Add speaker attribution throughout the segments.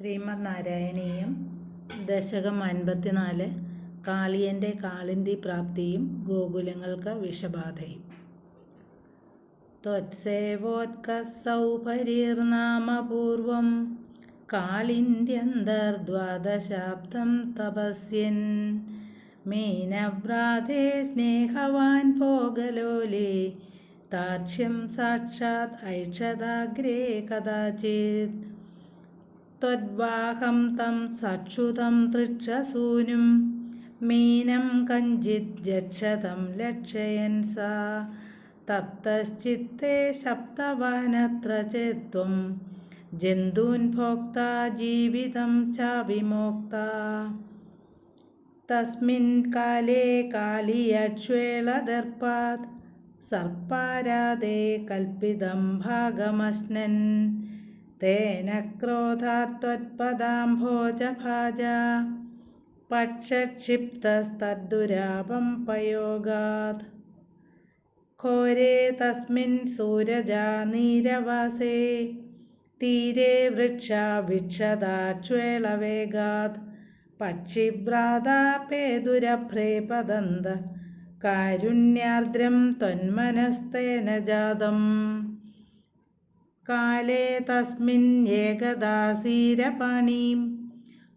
Speaker 1: ശ്രീമദ് നാരായണീയം ദശകം അൻപത്തിനാല് കാളിയന്റെ കാളിന്തി പ്രാപ്തിയും ഗോകുലങ്ങൾക്ക് വിഷബാധയും. ത്വത്സേവോത്കസൗപരീർനാമപൂർവം കാളിന്ത്യന്തർദ്വാദശാബ്ദം തപസ്യൻ. മീനവ്രാതേ സ്നേഹവാൻ പോകലോലേ താക്ഷ്യം സാക്ഷാത് ഐക്ഷതാഗ്രേ കഥാചിത്. त्वद्वाहं तं सक्षुतं तृक्षसूनुं मीनं कञ्चित् यक्षतं लक्षयन् सा तप्तश्चित्ते शप्तवानत्र चेत्त्वं जन्तून् भोक्ता जीवितं चाविमोक्ता तस्मिन् काले कालीयक्ष्वेलदर्पात् सर्पारादे कल्पितं भागमश्नन् തേന ക്രോധാത്വത്പദാംഭോജഭാജ പക്ഷക്ഷിപ്തസ്തദ്ദുരാപം പയോഗാത്. ഘോരേ തസ്മിൻ സൂരജാ നീരവാസേ. തീരെ വൃക്ഷാ വിക്ഷതാച്വേളവേഗാത് പക്ഷിഭ്രാതാപേതുരഭ്രേ കാരുണ്യാർദ്രം ത്വന്മനസ്തേന ജാതം. കാലേ തസ്മിൻ ഏകദാസീരപാണീം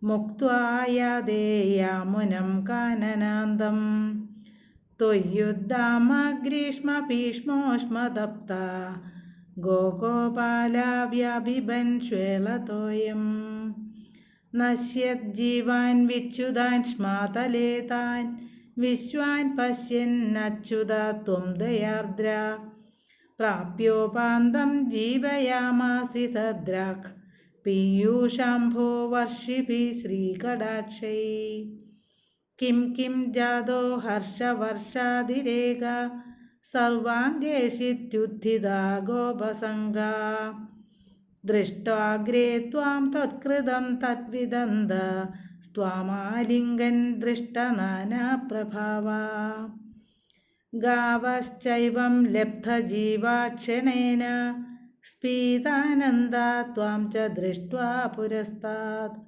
Speaker 1: മുക്തേയാമുനം കാനനാന്തം ത്വയ്യുദ്ധാമ ഗ്രീഷ്മ ഭീഷ്മോഷ്മദപ്ത ഗോഗോപാലാവ്യാഭിബൻ ശ്വേളതോയം നശ്യജ്ജീവാൻ വിച്യുതാൻ ശ്മാതലേതാൻ വിശ്വാൻ പശ്യൻ അച്യുത ത്വം ദയാർദ്ര. प्राप्योपान्तं जीवयामासि तद्राक् पीयूषाम्भो वर्षिभिः श्रीकटाक्षै किं किं जातो हर्षवर्षादिरेगा सर्वाङ्गेषित्युत्थिता गोपसङ्गा दृष्ट्वाग्रे त्वां त्वत्कृतं तद्विदन्त स्वामालिङ्गन् दृष्टनानाप्रभावा ഗാവശ്ചൈവം ലബ്ധജീവാക്ഷണേന സ്പീതാനന്ദ ത്വാം ച ദൃഷ്ട്വാ പുരസ്താത്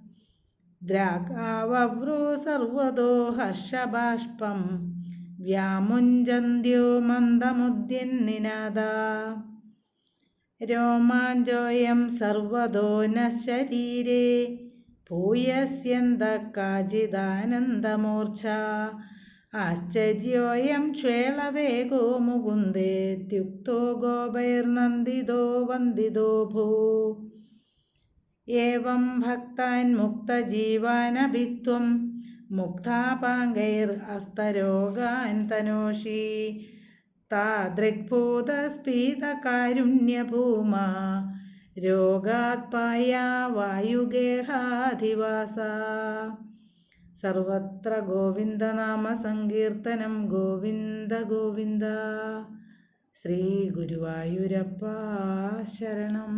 Speaker 1: ദ്രാഗാവ്രൂ സർവതോ ഹർഷബാഷ്പം വ്യാമുഞ്ചന്ത്യോ മന്ദമുദ്യന്നിനാദ. രോമാഞ്ചോയം സർവതോ ന ശരീരേ ഭൂയസ്യന്ത കാചിദാനന്ദമൂർച്ഛ. ആശ്ചര്യോയം ക്ഷേളവേഗോ മുകുന്ദേത്യുക്തോ ഗോപൈർനന്ദിതോ വന്ദിതോ ഭൂ. ഏവം ഭക്താൻ മുക്തജീവാനഭിത്വം മുക്താപാങ്കൈർ അസ്തരോഗാൻ തനോഷി. താദൃക്ഭൂതസ്ഫീതകാരുണ്യഭൂമാ രോഗാത്പായ വായുഗേഹാധിവാസ. സർവത്ര ഗോവിന്ദനാമ സങ്കീർത്തനം ഗോവിന്ദ ഗോവിന്ദ. ശ്രീ ഗുരുവായൂരപ്പ ശരണം.